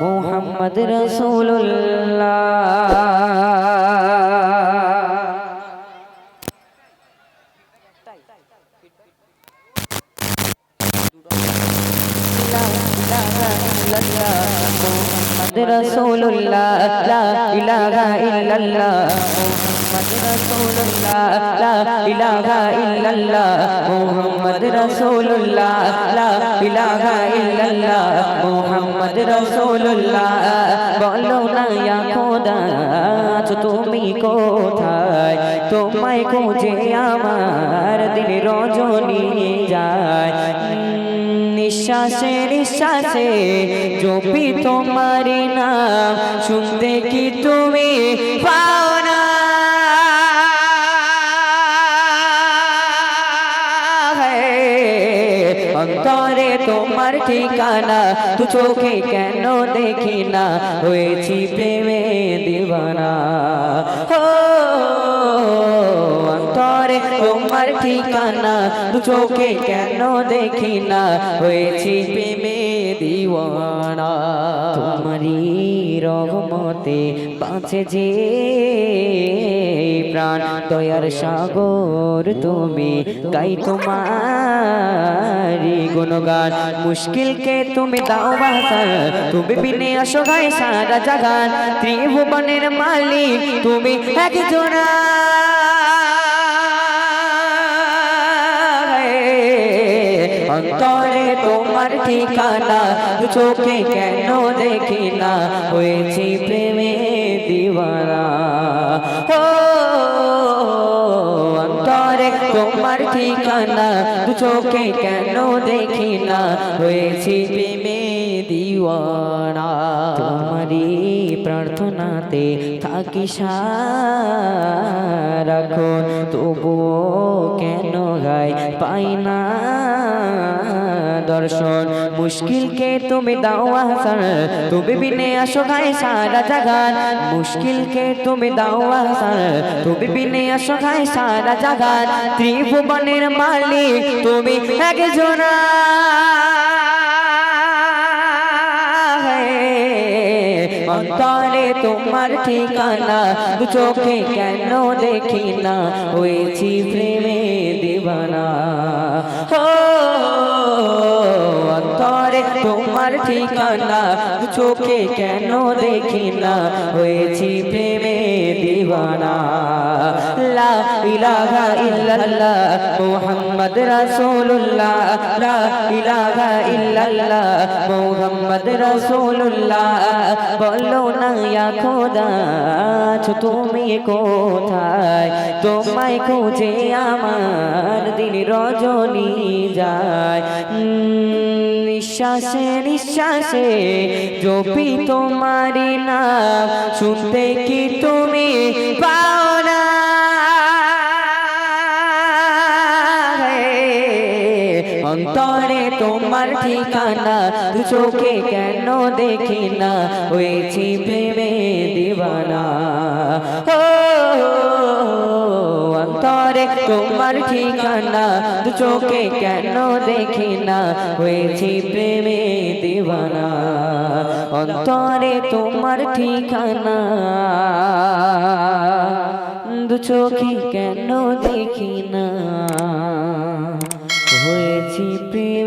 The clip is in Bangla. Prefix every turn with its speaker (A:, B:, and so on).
A: মোহাম্মদ রসুল্লাহ মোহাম্মদ রসুল্লাহ রসুল্লাহ লা ইলাহা ইল্লাল্লাহ মোহাম্মদ রসুল্লাহ লা ইলাহা ইল্লাল্লাহ মোহাম্মদ রসুল্লাহ বলো না ইয়া খোদা তুমি কোথায় তোমায় খুঁজে আমার দিন রজনী যায় নিঃশ্বাসে নিঃশ্বাসে জপি তোমার নাম শুনতে কি তুমি পাও না ঠিকানা তু চোখে কেন দেখি না হয়েছি প্রেমে দিবানা ও অন্তরে তোমার ঠিকানা দু চোখে কেন দেখি না হয়েছি প্রেমে দিওয়ানা তোমারই রহমতে বাঁচে যে প্রাণ। দয়ার সাগর তুমি গাই তোমারি গুণগান। মুশকিলকে তুমি দাও বাসার তুমি বিনে আসো গায়ে সারা জাগান। ত্রিভুবনের মালিক তুমি অন্তরে ঠিকানা চোখে কেন দেখি না হয়েছি প্রেমে দিওয়ানা। ও, অন্তরে তোমার ঠিকানা, চোখে কেন দেখি না হয়েছি প্রেমে দিওয়ানা। তোমারই প্রার্থনাতে থাকি সারাক্ষণ তবুও কেন গায় পাই না দর্শন? মুশকিলকে তুমি দাও আহসান তুমি বিনে আসো গায়ে সারা জাগান। মুশকিলকে তুমি দাও আহসান তুমি বিনে আসো গায়ে সারা জাগান। ত্রিভুবনের মালিক তুমি একজনা অন্তরে তোমার ঠিকানা দু চোখে কেন দেখি না? হয়েছি প্রেমে দিবানা। তোমার ঠিকানা চোখে কেন দেখি না হয়েছি প্রেমে দিবানা লা ইলাহা ইল্লাল্লাহ, মুহাম্মদ রাসূলুল্লাহ। লা ইলাহা ইল্লাল্লাহ, মুহাম্মদ রাসূলুল্লাহ। বলো না ইয়া খোদা তুমি কোথায়? তোমায় খুঁজে আমার দিন রজনী যায়। নিঃশ্বাসে নিঃশ্বাসে জপি তোমার নাম শুনতে কি তুমি পাও না অন্তরে তোমার ঠিকানা চোখে কেন দেখি না, হয়েছি প্রেমে দিবানা। ও অন্তরে তোমার ঠিকানা, দু চোখে কেন দেখি না? হয়েছি প্রেমে দিবানা। অন্তরে তোমার ঠিকানা, দু চোখে কেন দেখি না? হয়েছি প্রেম